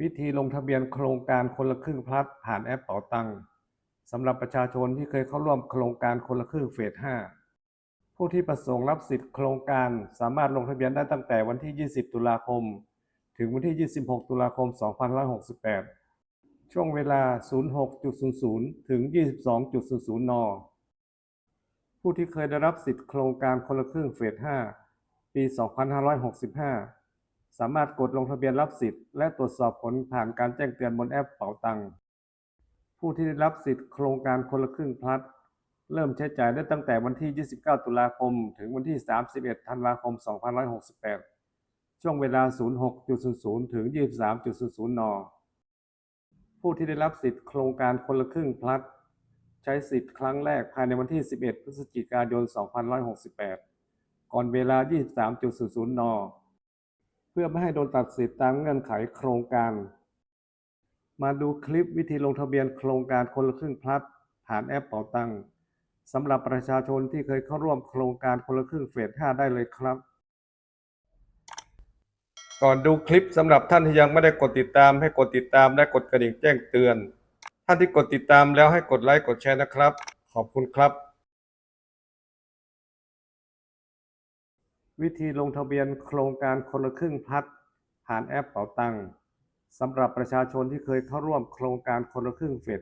วิธีลงทะเบียนโครงการคนละครึ่งพลัดผ่านแอปเป๋าตังค์สำหรับประชาชนที่เคยเข้าร่วมโครงการคนละครึ่งเฟส 5 ผู้ที่ประสงค์รับสิทธิ์โครงการสามารถลงทะเบียนได้ตั้งแต่วันที่ 20 ตุลาคม ถึงวันที่ 26 ตุลาคม 2568 ช่วงเวลา 06.00 ถึง 22.00 น ผู้ที่เคยได้รับสิทธิ์โครงการคนละครึ่งเฟส 5 ปี 2565 สามารถกดลงทะเบียนรับสิทธิ์และตรวจสอบผลผ่านการแจ้งเตือนบนแอปเป๋าตังค์ผู้ที่ได้รับสิทธิ์โครงการคนละครึ่งพลัดเริ่มใช้จ่ายได้ตั้งแต่วันที่ 29 ตุลาคม ถึงวันที่ 31 ธันวาคม 2568 ช่วงเวลา 06.00 ถึง 23.00 น ผู้ที่ได้รับสิทธิ์โครงการคนละครึ่งพลัดใช้สิทธิ์ครั้งแรกภายในวันที่ 11 พฤศจิกายน 2568 ก่อนเวลา 23.00 น เพื่อไม่ให้โดนตัดสิทธิ์ตามเงื่อนไขโครงการ มาดูคลิปวิธีลงทะเบียนโครงการคนละครึ่งพลัด ผ่านแอปเป๋าตังค์สำหรับประชาชนที่เคยเข้าร่วมโครงการคนละครึ่งเฟส 5 ได้เลยครับ ก่อนดูคลิปสำหรับท่านที่ยังไม่ได้กดติดตามให้กดติดตามและกดกระดิ่งแจ้งเตือน ท่านที่กดติดตามแล้วให้กดไลค์กดแชร์นะครับ ขอบคุณครับ วิธีลงทะเบียนโครงการคนละครึ่งพัดผ่านแอปเป๋าตังค์สำหรับประชาชนที่เคยเข้าร่วมโครงการคนละครึ่งเฟส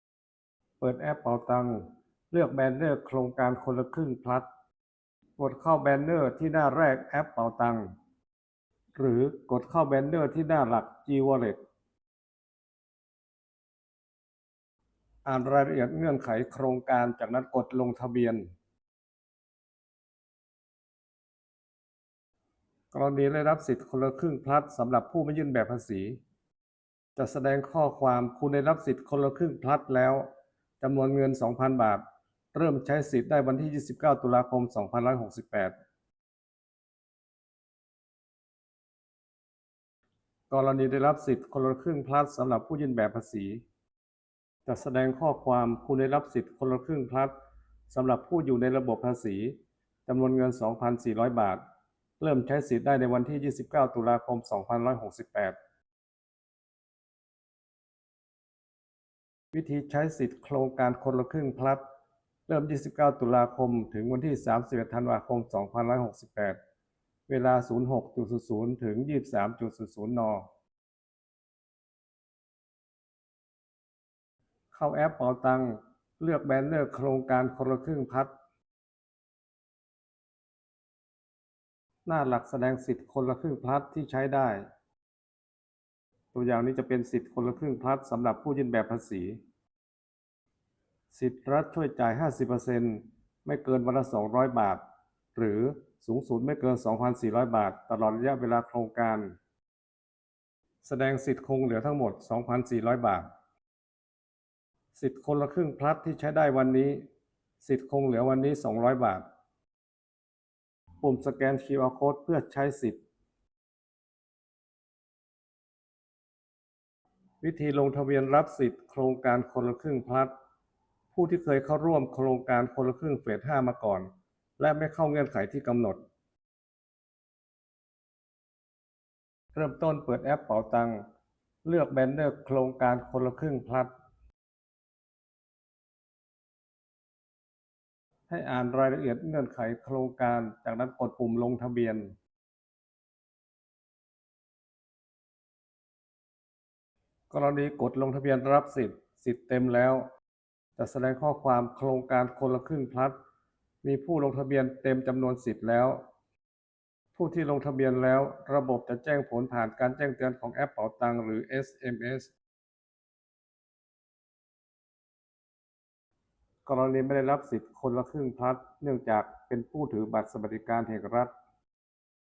5 เปิดแอปเป๋าตังค์เลือกแบนเนอร์โครงการคนละครึ่งพลัดกดเข้าแบนเนอร์ที่หน้าแรกแอปเป๋าตังค์หรือกดเข้าแบนเนอร์ที่หน้าหลัก G Wallet อ่านรายละเอียดเงื่อนไขโครงการจากนั้นกดลงทะเบียน กรณีได้รับสิทธิ์คนละครึ่งพลัดสำหรับผู้ไม่ยื่นแบบภาษี จะแสดงข้อความคุณได้รับสิทธิ์คนละครึ่งพลัดแล้วจำนวนเงิน 2,000 บาท เริ่มใช้สิทธิ์ได้วันที่ 29 ตุลาคม 2568 กรณีได้รับสิทธิ์คนละครึ่งพลัดสำหรับผู้ยื่นแบบภาษี จะแสดงข้อความคุณได้รับสิทธิ์คนละครึ่งพลัดสำหรับผู้อยู่ในระบบภาษีจำนวนเงิน 2,400 บาท เริ่มใช้สิทธิ์ได้ในวันที่ 29 ตุลาคม 2568 วิธีใช้สิทธิ์โครงการคนละครึ่งพลัดเริ่ม 29 ตุลาคม ถึงวันที่ 31 ธันวาคม 2568 เวลา 06.00 ถึง 23.00 น เข้าแอปเป๋าตังค์เลือกแบนเนอร์โครงการคนละครึ่งพัด หน้าหลักแสดงสิทธิ์คนละครึ่งพลัดที่ใช้ได้ ตัวอย่างนี้จะเป็นสิทธิ์คนละครึ่งพลัดสำหรับผู้ยื่นแบบภาษี สิทธิ์รัฐช่วยจ่าย 50%ไม่เกินวันละ 200 บาท หรือสูงสุดไม่เกิน 2,400 บาท ตลอดระยะเวลาโครงการ แสดงสิทธิ์คงเหลือทั้งหมด 2,400 บาท สิทธิ์คนละครึ่งพลัดที่ใช้ได้วันนี้ สิทธิ์คงเหลือวันนี้ 200 บาท ปุ่มสแกน QR Code เพื่อใช้สิทธิ์ วิธีลงทะเบียนรับสิทธิ์โครงการคนละครึ่งพลัดผู้ที่เคยเข้าร่วมโครงการคนละครึ่งเฟส 5 มาก่อน และไม่เข้าเงื่อนไขที่กำหนด เริ่มต้นเปิดแอปเป๋าตัง เลือกแบนเนอร์โครงการคนละครึ่งพลัด ให้อ่านรายละเอียดเงื่อนไขโครงการ จากนั้นกดปุ่มลงทะเบียน กรณีกดลงทะเบียนรับสิทธิ์สิทธิ์เต็มแล้ว จะแสดงข้อความโครงการคนละครึ่งพลัดมีผู้ลงทะเบียนเต็มจำนวนสิทธิ์แล้ว ผู้ที่ลงทะเบียนแล้วระบบจะแจ้งผลผ่านการแจ้งเตือนของแอปเป๋าตังหรือ SMS กรณีไม่ได้รับสิทธิ์คนละครึ่งพลัด เนื่องจากเป็นผู้ถือบัตรสวัสดิการแห่งรัฐ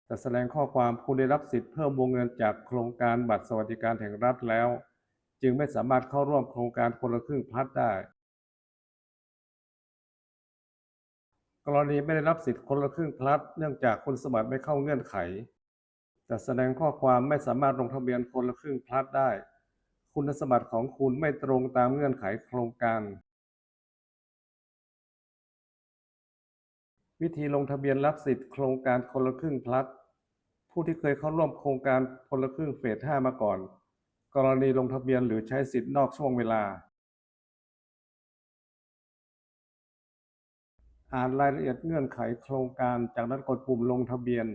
จะแสดงข้อความคุณได้รับสิทธิ์เพิ่มวงเงินจากโครงการบัตรสวัสดิการแห่งรัฐแล้ว จึงไม่สามารถเข้าร่วมโครงการคนละครึ่งพลัดได้ กรณีไม่ได้รับสิทธิ์คนละครึ่งพลัด เนื่องจากคุณสมบัติไม่เข้าเงื่อนไขจะแสดงข้อความไม่สามารถลงทะเบียนคนละครึ่งพลัดได้ คุณสมบัติของคุณไม่ตรงตามเงื่อนไขโครงการ วิธีลงทะเบียนรับสิทธิ์โครงการคนละครึ่งพลัดผผู้ที่เคยเข้าร่วมโครงการคนละครึ่งเฟส 5 มาก่อน กรณีลงทะเบียนหรือใช้สิทธิ์นอกช่วงเวลา อ่านรายละเอียดเงื่อนไขโครงการจากนั้นกดปุ่มลงทะเบียน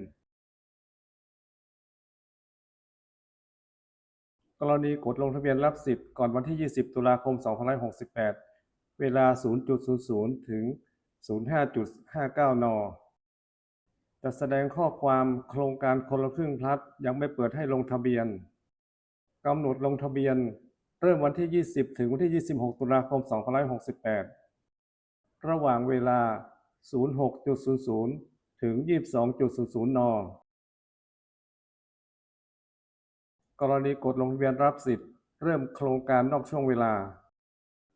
กรณีกดลงทะเบียนรับสิทธิ์ก่อนวันที่ 20 ตุลาคม 2568 เวลา 0.00 ถึง 05.59 น จะแสดงข้อความโครงการคนละครึ่งพลัดยังไม่เปิดให้ลงทะเบียนกำหนดลงทะเบียน เริ่มวันที่ 20 ถึงวันที่ 26 ตุลาคม 2568 ระหว่างเวลา 06.00 ถึง 22.00 น กรณีกดลงทะเบียนรับสิทธิ์ เริ่มโครงการนอกช่วงเวลา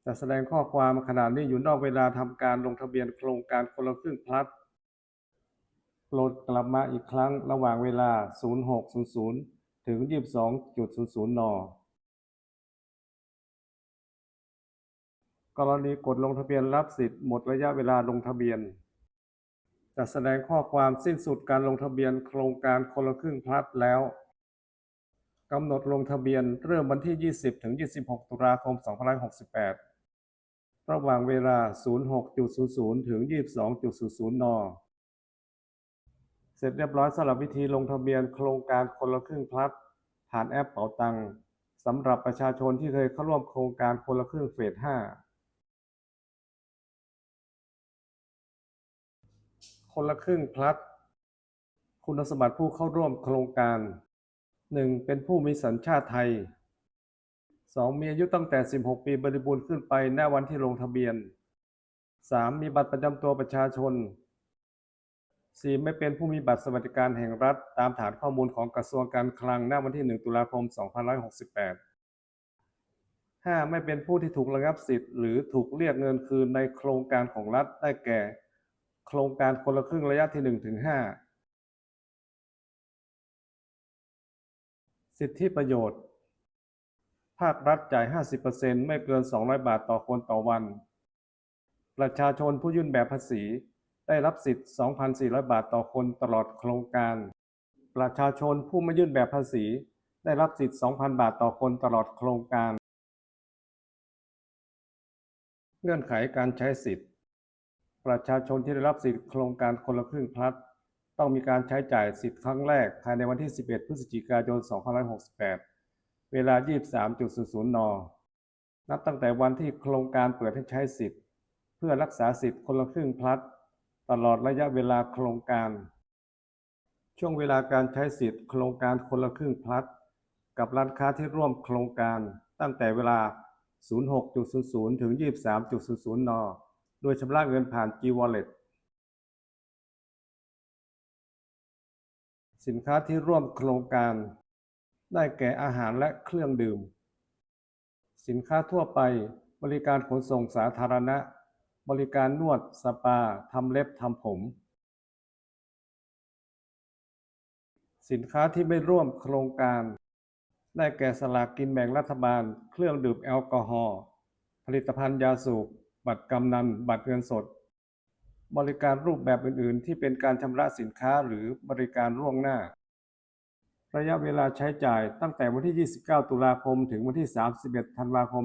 จะแสดงข้อความขณะนี้อยู่นอกเวลาทำการลงทะเบียนโครงการคนละครึ่งพลัดโปรดกลับมาอีกครั้งระหว่างเวลา 06.00 ถึง 22.00 น กรณีกดลงทะเบียนรับสิทธิ์หมดระยะเวลาลงทะเบียน จะแสดงข้อความสิ้นสุดการลงทะเบียนโครงการคนละครึ่งพลัดแล้วกำหนดลงทะเบียนเริ่มวันที่ 20 ถึง 26 ตุลาคม 2568 ระหว่างเวลา 06.00 ถึง 22.00 น เสร็จเรียบร้อยสำหรับวิธีลงทะเบียนโครงการคนละครึ่งพลัดผ่านแอปเป๋าตังสำหรับประชาชนที่เคยเข้าร่วมโครงการคนละครึ่งเฟส 5 คนละครึ่งพลัดคุณสมบัติผู้เข้าร่วมโครงการ 1. เป็นผู้มีสัญชาติไทย 2. มีอายุตั้งแต่ 16 ปีบริบูรณ์ขึ้นไปณวันที่ลงทะเบียน 3. มีบัตรประจำตัวประชาชน 4. ไม่เป็นผู้มีบัตรสวัสดิการแห่งรัฐ ตามฐานข้อมูลของกระทรวงการคลังณวันที่ 1 ตุลาคม 2568 5. ไม่เป็นผู้ที่ถูกระงับสิทธิ์หรือถูกเรียกเงินคืนในโครงการของรัฐได้แก่ โครงการคนละครึ่งระยะที่1ถึง5สิทธิประโยชน์ ภาครัฐจ่าย 50%ไม่เกิน 200 บาทต่อคนต่อวัน ประชาชนผู้ยื่นแบบภาษี ได้รับสิทธิ์ 2,400 บาทต่อคนตลอดโครงการ ประชาชนผู้ไม่ยื่นแบบภาษี ได้รับสิทธิ์ 2,000 บาทต่อคนตลอดโครงการ เงื่อนไขการใช้สิทธิ์ ประชาชนที่ได้รับสิทธิ์โครงการคนละครึ่งพลัด ต้องมีการใช้จ่ายสิทธิ์ครั้งแรกภายในวันที่ 11 พฤศจิกายน 2568 เวลา 23.00 น นับตั้งแต่วันที่โครงการเปิดให้ใช้สิทธิ์ เพื่อรักษาสิทธิ์คนละครึ่งพลัด ตลอดระยะเวลาโครงการ ช่วงเวลาการใช้สิทธิ์โครงการคนละครึ่งพลัด กับร้านค้าที่ร่วมโครงการตั้งแต่เวลา 06.00 ถึง 23.00 น โดยชำระเงินผ่าน G-Wallet สินค้าที่ร่วมโครงการ ได้แก่อาหารและเครื่องดื่ม สินค้าทั่วไป บริการขนส่งสาธารณะ บริการนวด สปา ทำเล็บ ทำผม สินค้าที่ไม่ร่วมโครงการ ได้แก่สลากกินแบ่งรัฐบาล เครื่องดื่มแอลกอฮอล์ ผลิตภัณฑ์ยาสูบ บัตรกำนัน บัตรเงินสด บริการรูปแบบอื่น ๆ ที่เป็นการชำระสินค้าหรือบริการล่วงหน้า ระยะเวลาใช้จ่ายตั้งแต่วันที่ 29 ตุลาคม ถึงวันที่ 31 ธันวาคม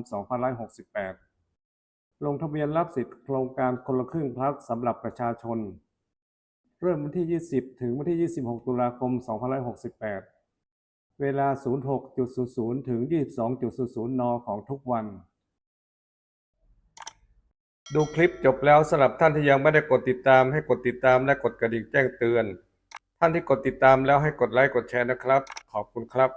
2568 ลงทะเบียนรับสิทธิ์โครงการคนละครึ่งพลัดสำหรับประชาชน เริ่มวันที่ 20 ถึงวันที่ 26 ตุลาคม 2568 เวลา 06.00 ถึง 22.00 น ของทุกวัน ดูคลิปจบแล้วสำหรับท่านที่ยังไม่ได้กดติดตามให้กดติดตามและกดกระดิ่งแจ้งเตือน ท่านที่กดติดตามแล้วให้กดไลค์กดแชร์นะครับ ขอบคุณครับ